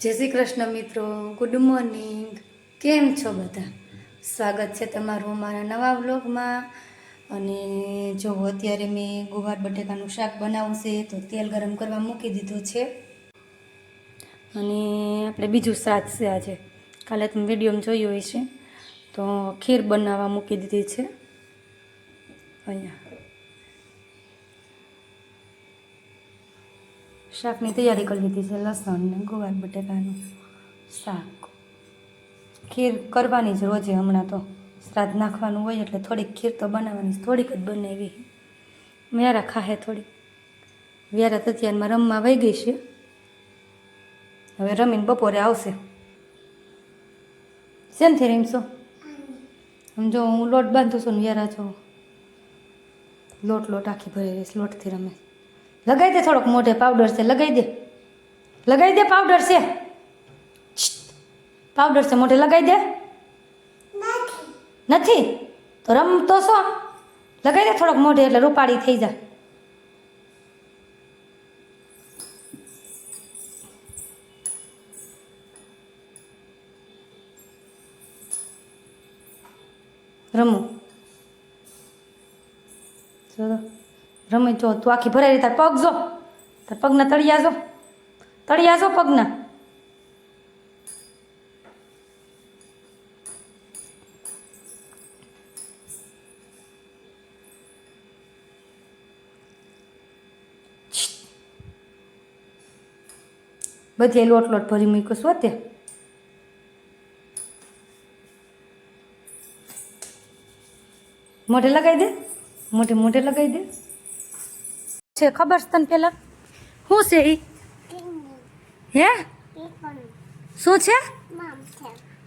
જય શ્રી કૃષ્ણ મિત્રો good morning કેમ છો બધા? સ્વાગત છે તમારું અમારા નવા વ્લોગમાં. અને જો અત્યારે મેં ગુવાર બટેકાનું શાક બનાવશે તો તેલ ગરમ કરવા મૂકી દીધું છે. અને આપણે બીજું શાક છે આજે. કાલે તમે વિડીયોમાં જોયું છે તો ખીર બનાવવા મૂકી દીધી છે. અહીંયા. શાકની તૈયારી કરી લીધી છે લસણ ને ગુવાર બટેકાનું શાક ખીર કરવાની જ રોજે હમણાં તો શ્રાદ્ધ નાખવાનું હોય એટલે થોડીક ખીર તો બનાવવાની થોડીક જ બનાવી વ્યારા ખાહે થોડીક વ્યારા તત્યારમાં રમવા વહી ગઈ છે હવે રમીને બપોરે આવશે શેનથી રમશો સમજો હું લોટ બાંધું છું ને વ્યારા જો લોટ લોટ આખી ભરી રહીશ લોટથી રમે લગાઈ દે થોડોક મોઢે પાવડર છે લગાવી દે. લગાઈ દે પાવડર છે. પાવડર છે મોઢે લગાઈ દે. નથી. તો રમતો શો લગાવી લગાઈ દે થોડોક મોઢે એટલે રૂપાળી થઈ જાય. રમો. રમે જો, તું આખી ભરાઈ તાર પગ જો. તાર પગના તળિયા જો. તળિયા જો પગના. બધી લોટ લોટ ભરી મૂક્યો તે મોઢે લગાવી દે. મોઢે મોઢે લગાવી દે. છે ખબર છે તને પેલા? શું છે એ હે? શું છે?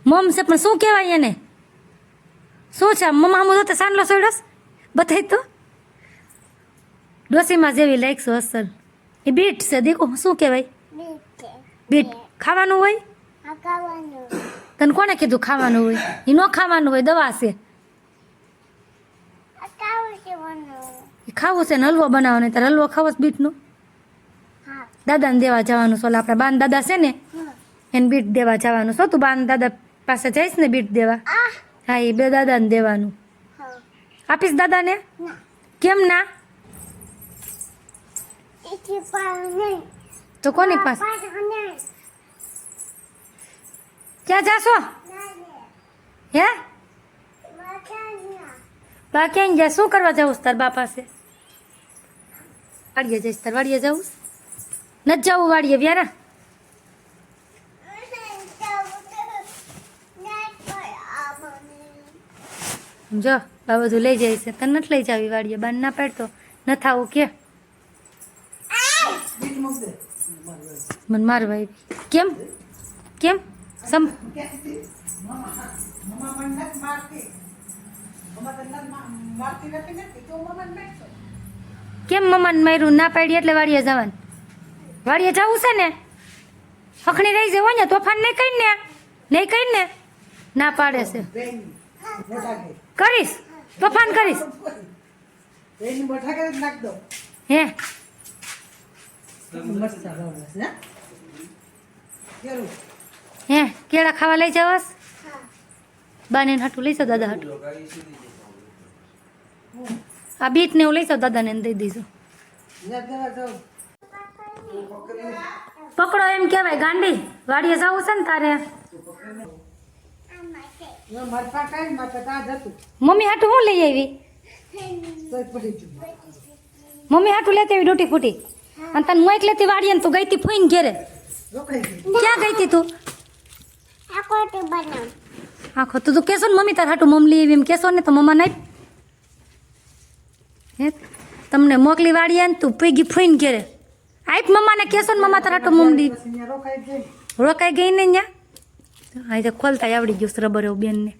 મમ છે પણ શું કહેવાય એને? શું છે? મમ્મા હું તો સાંડલો સોડસ બતાવી તો. ડોસીમાં જેવી લાગશો અસલ. એ બીટ છે દેખો શું કહેવાય? બીટ. ખાવાનું હોય? તને કોણે કીધું ખાવાનું હોય? એ ન ખાવાનું હોય દવા છે એ ખાવું છે ને હલવો બનાવવાનો તારે હલવો ખાવો બીટનો? દાદાને દેવા જવાનું છે આપણા બાન દાદા છે ને એને બીટ દેવા જવાનું છો. તું બાન દાદા પાસે જઈશ ને બીટ દેવા? હા એ બે દાદાને દેવાનું. આપીશ દાદાને? કેમ ના? તો કોની પાસે? ક્યાં જાશો? હે? બાકી ગયા શું કરવા જવું તાર બા પાસે વાડીએ જઈશ, તાર વાડીએ જવું? નથી જવું વાડીએ વ્યારા? જો બા બધું લઈ જાય છે. તને નથી લઈ જાવી વાડીએ, બાન ના પાડતો નથી આવું કે. મને માર ભાઈ કેમ? કેમ? સમ કેમ મમ્માને માર્યું? ના પાડી એટલે વાડીએ જવાનું. વાડીએ જવું છે ને? હખણી રહી જવું ને, તોફાન નહીં કરી ને? નહીં કરી ને? ના પાડે છે. કરીશ. તોફાન કરીશ. હે? હે, કેળા ખાવા લઈ જવાસ? બાને હટું લઈ જાવ દાદા હાટું. આ બીટ ને એવું લઈ જાવ દાદાને દઈ દઈશું પકડો એમ કહેવાય ગાંડી વાડીએ જવું છે ને તારે મમ્મી હાટું હું લઈ આવી મમ્મી હાટું લેતી આવી ડૂટી ફૂટી અને તને મોઈક લેતી વાડીએ ને તું ગઈ તી ફૂઈને ઘેરે ક્યાં ગઈ તી તું આખો તું તો કેશો ને મમ્મી તાર હાટું મમ્મી એવી એમ કેશો ને તો મમ્મા નહીં હે? તમને મોકલી વાડીએ ને તું પૈગી ફૂઈને ઘેરે. આપ મમ્માને કહેશો ને મમ્મા તારા તો મમ્મી રોકાઈ ગઈ ને ત્યાં તો ખોલતા આવડી ગયું રબર એવું બેનને.